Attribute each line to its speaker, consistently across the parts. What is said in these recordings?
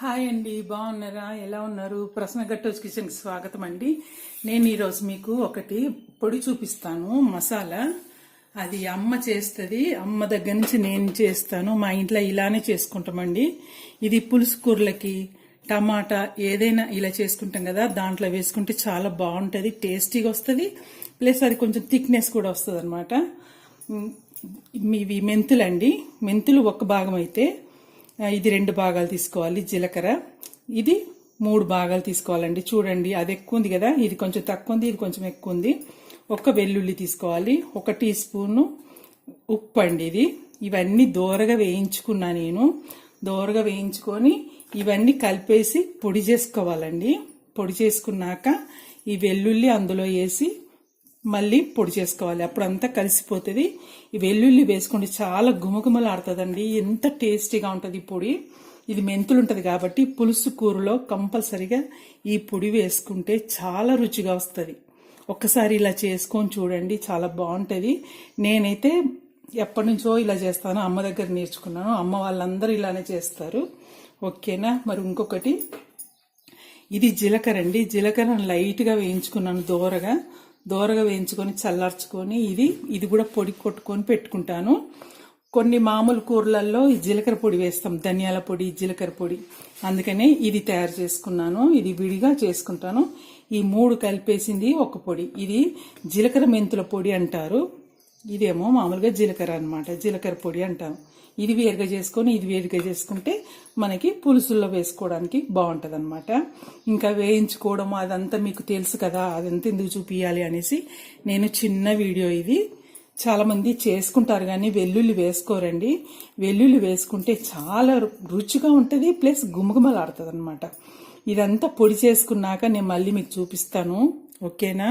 Speaker 1: Hi అండి బాగున్నారా? ఎలా ఉన్నారు? ప్రశ్న గట్టోజ్ కిచెన్కి స్వాగతం అండి. నేను ఈరోజు మీకు ఒకటి పొడి చూపిస్తాను మసాలా. అది అమ్మ చేస్తుంది అమ్మ దగ్గర నుంచి నేను చేస్తాను మా ఇంట్లో ఇలానే చేసుకుంటామండి. ఇది పులుసు కూరలకి టమాటా ఏదైనా ఇలా చేసుకుంటాం కదా దాంట్లో వేసుకుంటే చాలా బాగుంటుంది టేస్టీగా వస్తుంది. ప్లస్ అది కొంచెం థిక్నెస్ కూడా వస్తుంది అనమాట ఇవి మెంతులండి. మెంతులు ఒక భాగం అయితే ఇది రెండు భాగాలు తీసుకోవాలి జీలకర్ర. ఇది మూడు భాగాలు తీసుకోవాలండి. చూడండి అది ఎక్కువ ఉంది కదా ఇది కొంచెం తక్కువ ఉంది ఇది కొంచెం ఎక్కువ ఉంది. ఒక వెల్లుల్లి తీసుకోవాలి ఒక టీ స్పూను ఉప్పు అండి ఇది. ఇవన్నీ దోరగా వేయించుకున్నా నేను. దోరగా వేయించుకొని ఇవన్నీ కలిపేసి పొడి చేసుకోవాలండి. పొడి చేసుకున్నాక ఈ వెల్లుల్లి అందులో వేసి మళ్ళీ పొడి చేసుకోవాలి. అప్పుడు అంతా కలిసిపోతుంది. ఈ వెల్లుల్లి వేసుకుంటే చాలా గుమగుమలాడుతుందండి ఎంత టేస్టీగా ఉంటుంది ఈ పొడి. ఇది మెంతులు ఉంటుంది కాబట్టి పులుసు కూరలో కంపల్సరిగా ఈ పొడి వేసుకుంటే చాలా రుచిగా వస్తుంది. ఒక్కసారి ఇలా చేసుకొని చూడండి చాలా బాగుంటుంది. నేనైతే ఎప్పటి నుంచో ఇలా చేస్తాను. అమ్మ దగ్గర నేర్చుకున్నాను. అమ్మ వాళ్ళందరూ ఇలానే చేస్తారు. ఓకేనా? మరి ఇంకొకటి. ఇది జీలకర్ర అండి. జీలకర్ర లైట్గా వేయించుకున్నాను దోరగా. దోరగా వేయించుకొని చల్లార్చుకొని ఇది ఇది కూడా పొడి కొట్టుకొని పెట్టుకుంటాను. కొన్ని మామూలు కూరలలో ఈ జీలకర్ర పొడి వేస్తాం. ధనియాల పొడి జీలకర్ర పొడి. అందుకనే ఇది తయారు చేసుకున్నాను. ఇది విడిగా చేసుకుంటాను. ఈ మూడు కలిపేసింది ఒక పొడి. ఇది జీలకర్ర మెంతుల పొడి అంటారు. ఇదేమో మామూలుగా జీలకర్ర అనమాట జీలకర్ర పొడి అంటాం. ఇది వేరుగా చేసుకొని ఇది వేరుగా చేసుకుంటే మనకి పులుసుల్లో వేసుకోవడానికి బాగుంటుంది అనమాట ఇంకా వేయించుకోవడం అదంతా మీకు తెలుసు కదా అదంతా ఎందుకు చూపించాలి అనేసి నేను చిన్న వీడియో ఇది. చాలామంది చేసుకుంటారు కానీ వెల్లుల్లి వేసుకోరండి. వెల్లుల్లి వేసుకుంటే చాలా రుచిగా ఉంటుంది ప్లస్ గుమగుమలాడుతుంది అనమాట ఇదంతా పొడి చేసుకున్నాక నేను మళ్ళీ మీకు చూపిస్తాను. ఓకేనా?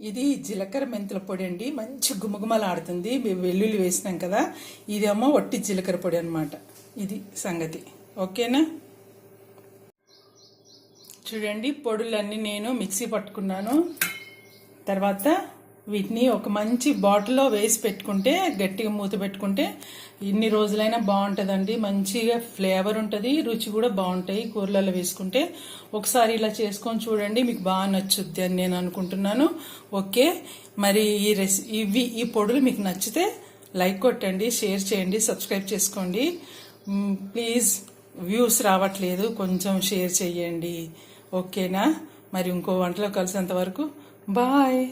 Speaker 1: ఇది జీలకర్ర మెంతుల పొడి అండి. మంచి గుమగుమలాడుతుంది. మేము వెల్లుల్లి వేసినాం కదా ఇదేమో వట్టి జీలకర్ర పొడి అనమాట ఇది సంగతి. ఓకేనా? చూడండి పొడులన్నీ నేను మిక్సీ పట్టుకున్నాను. తర్వాత వీటిని ఒక మంచి బాటిల్లో వేసి పెట్టుకుంటే గట్టిగా మూత పెట్టుకుంటే ఇన్ని రోజులైనా బాగుంటుందండి. మంచిగా ఫ్లేవర్ ఉంటుంది రుచి కూడా బాగుంటాయి కూరలలో వేసుకుంటే. ఒకసారి ఇలా చేసుకొని చూడండి మీకు బాగా నచ్చుద్ది అని నేను అనుకుంటున్నాను. ఓకే మరి ఈ రెసి ఇవి ఈ పొడులు మీకు నచ్చితే లైక్ కొట్టండి షేర్ చేయండి సబ్స్క్రైబ్ చేసుకోండి. ప్లీజ్ వ్యూస్ రావట్లేదు కొంచెం షేర్ చేయండి. ఓకేనా? మరి ఇంకో వంటలో కలిసేంత వరకు బాయ్!